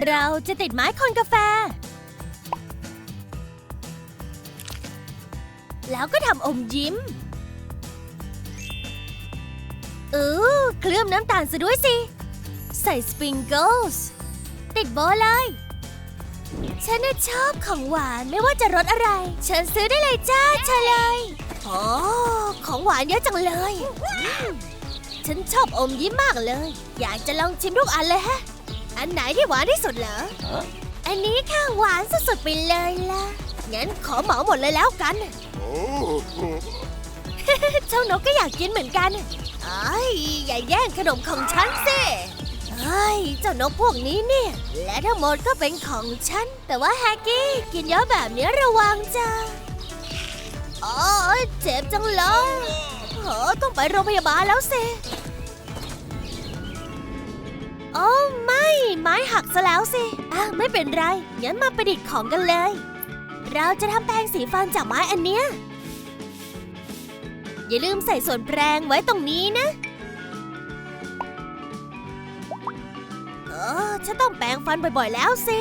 เราจะติดไม้คนกาแฟ แล้วก็ทำอมยิ้มเออเคลือบน้ำตาลซะด้วยสิ ใส่สปริงเกิลส์ติดโบเลย ฉันน่ะชอบของหวานไม่ว่าจะรสอะไร ฉันซื้อได้เลยจ้าเชเลย โอ้ของหวานเยอะจังเลย ฉันชอบอมยิ้มมากเลย อยากจะลองชิมทุกอันเลยฮะ อันไหนที่หวานที่สุดเหรอ อันนี้ค่ะหวานสุดๆไปเลยล่ะ งั้นขอเหมาหมดเลยแล้วกัน เจ้านกก็อยากกินเหมือนกันไอ้ยอย่าแย่งขนมของฉันสิเฮ้ยเจ้านกพวกนี้เนี่ย และทั้งหมดก็เป็นของฉัน แต่ว่าแฮกกี้กินเยอะแบบนี้ระวังจ้าโอ้ยเจ็บจังเลยเออต้องไปโรงพยาบาลแล้วสิ โอ้ไม่ ไม้หักซะแล้วสิอะไม่เป็นไร งั้นมาประดิษฐ์ของกันเลย เราจะทำแปรงสีฟันจากไม้อันเนี้ย อย่าลืมใส่ส่วนแปรงไว้ตรงนี้นะเออฉันต้องแปรงฟันบ่อยๆแล้วสิ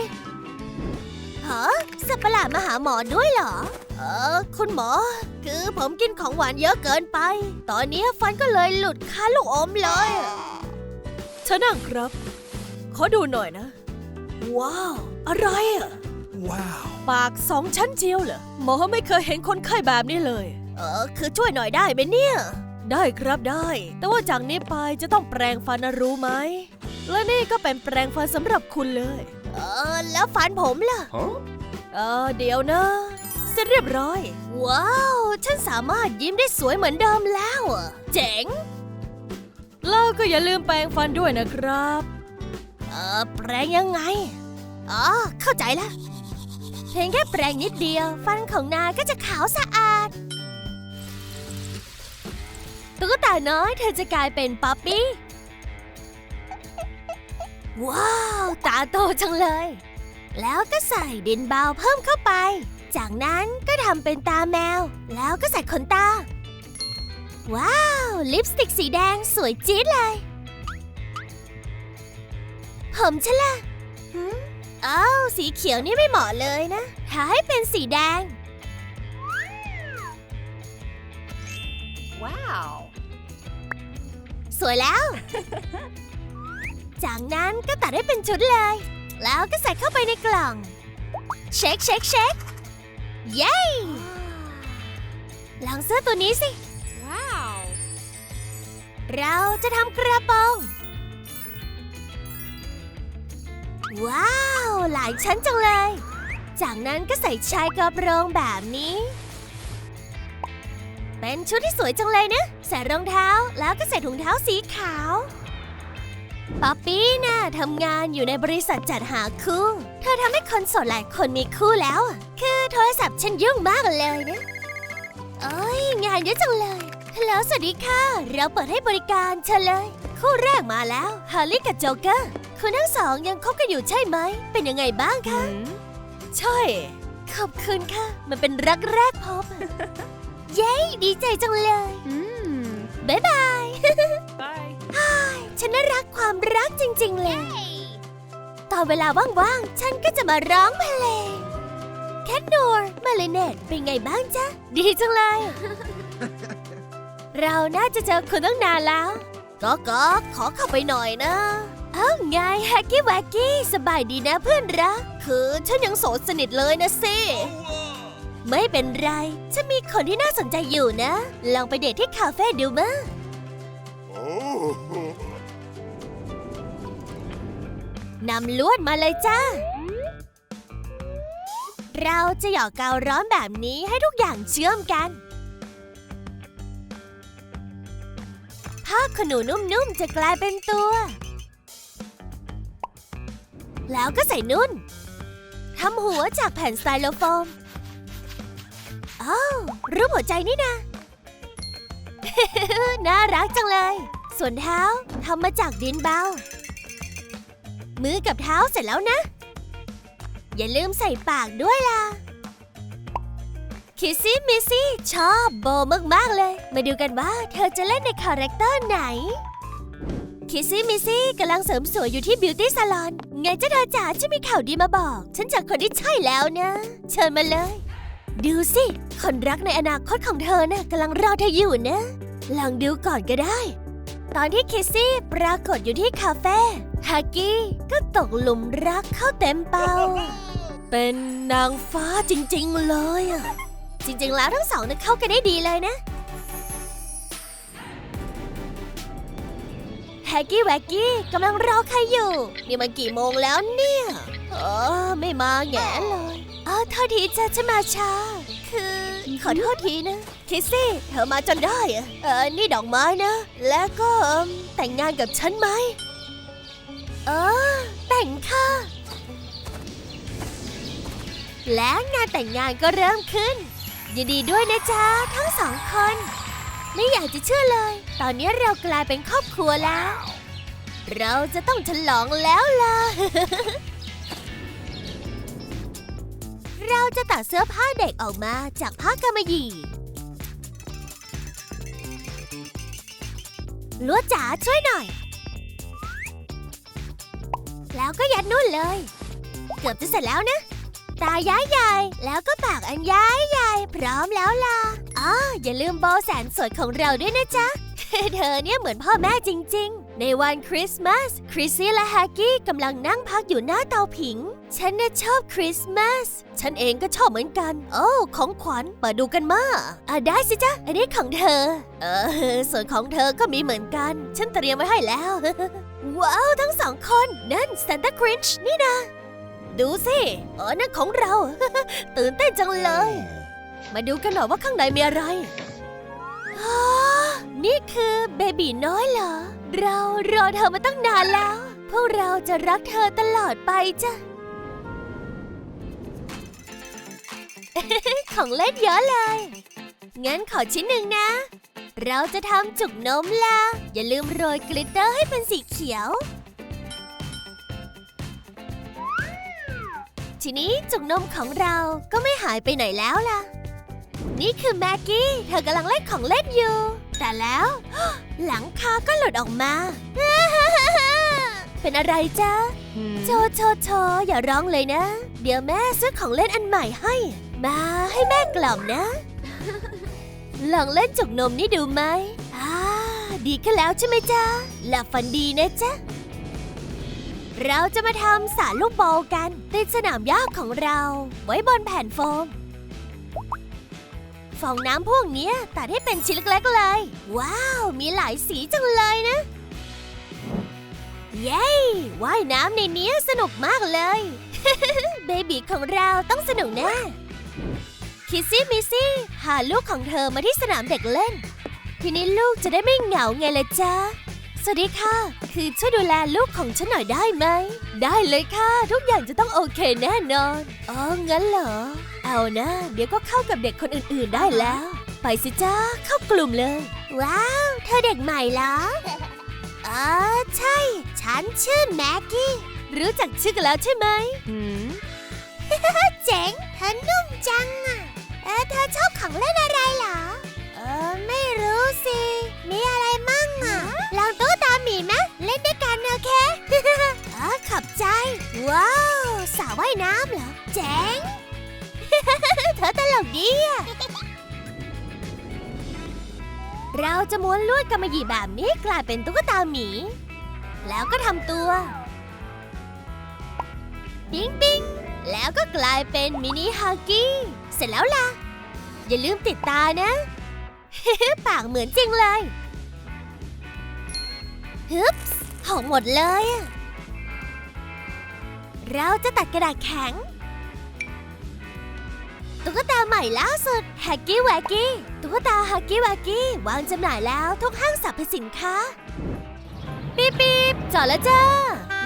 ฮะสัตว์ประหลาดมาหาหมอด้วยเหรอ เออ คุณหมอ คือผมกินของหวานเยอะเกินไป ตอนนี้ฟันก็เลยหลุดคาลูกอมเลยเชิญนั่งครับ ขอดูหน่อยนะ ว้าว อะไรอะ Wow. ปากสองชั้นเจียวเหรอ หมอไม่เคยเห็นคนไข้แบบนี้เลย เออ คือช่วยหน่อยได้ไหมเนี่ย ได้ครับได้ แต่ว่าจากนี้ไปจะต้องแปรงฟันนะรู้ไหม และนี่ก็เป็นแปรงฟันสำหรับคุณเลย เออ แล้วฟันผมล่ะ Huh? เออ เดี๋ยวนะ เสร็จเรียบร้อย ว้าว ฉันสามารถยิ้มได้สวยเหมือนเดิมแล้วอะเจ๋งแล้วก็อย่าลืมแปรงฟันด้วยนะครับ เออแปรงยังไง อ๋อ เข้าใจและเพียงแค่แปรงนิดเดียว ฟันของนาก็จะขาวสะอาด ตุ๊กตาน้อยเธอจะกลายเป็นป๊อปปี้ ว้าว ตาโตจังเลย แล้วก็ใส่ดินเบาเพิ่มเข้าไป จากนั้นก็ทำเป็นตาแมว แล้วก็ใส่ขนตา ว้าว ลิปสติกสีแดงสวยจี๊ดเลย ผมฉันล่ะหืมอ้าวสีเขียวนี่ไม่เหมาะเลยนะทาให้เป็นสีแดง Wow. สวยแล้ว จากนั้นก็ตัดให้เป็นชุดเลย แล้วก็ใส่เข้าไปในกล่อง เช็คเช็คเช็คเย้ลองเสื้อตัวนี้สิ Wow. เราจะทำกระโปรง ว้าว หลายชั้นจังเลย จากนั้นก็ใส่ชายกระโปรงแบบนี้ เป็นชุดที่สวยจังเลยนะ ใส่รองเท้าแล้วก็ใส่ถุงเท้าสีขาวป๊อปปี้น่ะทำงานอยู่ในบริษัทจัดหาคู่ เธอทำให้คนโสดหลายคนมีคู่แล้ว คือโทรศัพท์ฉันยุ่งมากเลยนะ เอ้ย งานเยอะจังเลยฮัลโหลสวัสดีค่ะ เราเปิดให้บริการเชิญเลย คู่แรกมาแล้วฮาร์ลี่กับโจ๊กเกอร์คุณทั้งสองยังคบกันอยู่ใช่ไหม เป็นยังไงบ้างคะ ใช่ ขอบคุณค่ะ มันเป็นรักแรกพบอะเย้ ดีใจจังเลย Mm. บ๊ายบาย Bye. ฉันน่ารักความรักจริง ๆ เลย ตอนเวลาว่าง ๆ ฉันก็จะมาร้องเพลงแคทโนร์มาเลเนตเป็นไงบ้างจ๊ะ ดีจังเลย เราน่าจะเจอคุณตั้งนานแล้ว ก็ก็ขอเข้าไปหน่อยนะ เอ้าไงแฮกกี้แวกกี้สบายดีนะเพื่อนรัก คือฉันยังโสดสนิทเลยนะสิ ไม่เป็นไร ฉันมีคนที่น่าสนใจอยู่นะ ลองไปเดทที่คาเฟ่ดูมะ Oh. นำลวดมาเลยจ้า เราจะหยอกกาวร้อนแบบนี้ให้ทุกอย่างเชื่อมกัน ผ้าขนหนูนุ่มๆจะกลายเป็นตัว แล้วก็ใส่นุ่นทำหัวจากแผ่นสไตโลโฟมอ้าวรูปหัวใจนี่นะ น่ารักจังเลย ส่วนเท้าทำมาจากดินเบา มือกับเท้าเสร็จแล้วนะ อย่าลืมใส่ปากด้วยล่ะ คิสซี่มิสซี่ชอบโบมากๆเลย มาดูกันว่าเธอจะเล่นในคาแรคเตอร์ไหน คิสซี่มิสซี่กำลังเสริมสวยอยู่ที่บิวตี้ซาลอน ไงเจ้าเธอจ๋าฉันมีข่าวดีมาบอก ฉันเจอคนที่ใช่แล้วนะ เชิญมาเลย ดูสิ คนรักในอนาคตของเธอน่ะกำลังรอเธออยู่นะ ลองดูก่อนก็ได้ ตอนที่คิสซี่ปรากฏอยู่ที่คาเฟ่ฮากกี้ก็ตกหลุมรักเข้าเต็มเป้าเป็นนางฟ้าจริงๆเลยอะ จริงๆ แล้วทั้งสองน่ะเข้ากันได้ดีเลยนะแฮกกี้แวกกี้กำลังรอใครอยู่ นี่มันกี่โมงแล้วเนี่ยเออไม่มาแง่เลยอ้าวโทษทีจ้าฉันมาช้า คือ ขอโทษทีนะ คิสซี่ เธอมาจนได้อะเออนี่ดอกไม้นะ แล้วก็แต่งงานกับฉันไหมเออแต่งค่ะ และงานแต่งงานก็เริ่มขึ้น ยินดีด้วยนะจ๊ะทั้งสองคน ไม่อยากจะเชื่อเลย ตอนนี้เรากลายเป็นครอบครัวแล้ว เราจะต้องฉลองแล้วล่ะ เราจะตัดเสื้อผ้าเด็กออกมาจากผ้ากำมะหยี่ลัวจ๋าช่วยหน่อย แล้วก็ยัดนุ่นเลย เกือบจะเสร็จแล้วนะ ตาย้ายใหญ่ แล้วก็ปากอันย้ายใหญ่ พร้อมแล้วล่ะอ๋ออย่าลืมโบแสนสวยของเราด้วยนะจ๊ะ เธอเนี่ยเหมือนพ่อแม่จริง ๆ ในวันคริสต์มาส คริสซี่และแฮกกี้กำลังนั่งพักอยู่หน้าเตาผิง ฉันน่ะชอบคริสต์มาส ฉันเองก็ชอบเหมือนกัน โอ้ ของขวัญมาดูกันมาอะได้สิจ๊ะ อันนี้ของเธอ เออ ส่วนของเธอก็มีเหมือนกัน ฉันเตรียมไว้ให้แล้ว ว้าว ทั้งสองคน นั่นซานตาครินช์นี่นะ ดูสิเออนั่นของเรา ตื่นเต้นจังเลย มาดูกันหน่อยว่าข้างในมีอะไรอ๋อนี่คือเบบีน้อยเหรอ เรารอเธอมาตั้งนานแล้ว พวกเราจะรักเธอตลอดไปจ้ะ ของเล่นเยอะเลย งั้นขอชิ้นหนึ่งนะ เราจะทำจุกนมละอย่าลืมโรยกลิตเตอร์ให้เป็นสีเขียว ทีนี้จุกนมของเราก็ไม่หายไปไหนแล้วล่ะ นี่คือแม็กกี้ เธอกำลังเล่นของเล่นอยู่ แต่แล้ว หลังคาก็หลุดออกมา เป็นอะไรจ๊ะ โชโชโชอย่าร้องเลยนะ เดี๋ยวแม่ซื้อของเล่นอันใหม่ให้ มาให้แม่กล่อมนะ ลองเล่นจุกนมนี่ดูไหมอ่าดีขึ้นแล้วใช่ไหมจ๊ะหลับฝันดีนะจ๊ะ เราจะมาทำสารลูกบอลกัน ติดสนามหญ้าของเรา ไว้บนแผ่นโฟม ฟองน้ำพวกนี้ตัดให้เป็นชิ้นเล็กๆเลย ว้าว มีหลายสีจังเลยนะ เย้ว่ายน้ำในนี้สนุกมากเลย เบบีของเราต้องสนุกแน่คิสซี่มิซี่พาลูกของเธอมาที่สนามเด็กเล่น ทีนี้ลูกจะได้ไม่เหงาไงล่ะจ๊ะ สวัสดีค่ะ คือช่วยดูแลลูกของฉันหน่อยได้ไหม ได้เลยค่ะ ทุกอย่างจะต้องโอเคแน่นอน อ๋อ งั้นเหรอ เอานะ เดี๋ยวก็เข้ากับเด็กคนอื่นๆได้แล้ว ไปสิจ้า เข้ากลุ่มเลย ว้าว เธอเด็กใหม่เหรอเออใช่ ฉันชื่อแม็กกี้ รู้จักชื่อกันแล้วใช่ไหม Hmm. เจ๋งเธอนุ่มจังอะเออเธอชอบของเล่นอะไรายน้ำเหรอ เจ๋ง เธอตลกดีอะเราจะม้วนลวดกำมะหยี่แบบนี้กลายเป็นตุ๊กตาหมี แล้วก็ทำตัว ปิ๊งปิ๊งแล้วก็กลายเป็นมินิฮากี้ เสร็จแล้วล่ะ อย่าลืมติดตานะ ปากเหมือนจริงเลยฮึบส์หอมหมดเลยอะ เราจะตัดกระดาษแข็ง ตุ๊กตาใหม่ล่าสุดแฮกกี้แวกกี้ ตุ๊กตาฮักกี้แวกกี้วางจำหน่ายแล้วทุกห้างสรรพสินค้า ปี๊บปี๊บจอดแล้วจ้า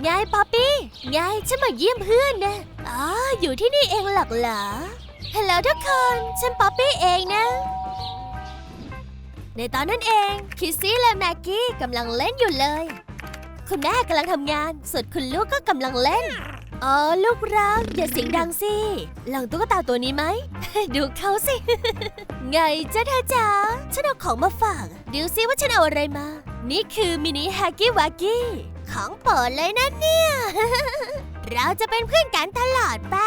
ไงป๊อปปี้ไงฉันมาเยี่ยมเพื่อนนะ อ๋อ อยู่ที่นี่เองหรอกเหรอฮัลโหลทุกคน ฉันป๊อปปี้เองนะ ในตอนนั้นเอง คิสซี่และแม็กกี้กำลังเล่นอยู่เลย คุณแม่กำลังทำงาน ส่วนคุณลูกก็กำลังเล่น อ๋อลูกรักอย่าเสียงดังสิ หลังตุ๊กตาตัวนี้ไหม ดูเขาสิ ไงเจ้าเธอจ๋าฉันเอาของมาฝากดูสิว่าฉันเอาอะไรมา นี่คือมินิแฮกกี้วากี้ ของปอดเลยนะเนี่ย เราจะเป็นเพื่อนกันตลอดไป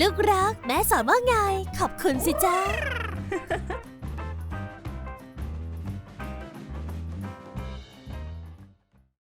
ลูกรักแม่สอนว่าไง ขอบคุณสิจ้า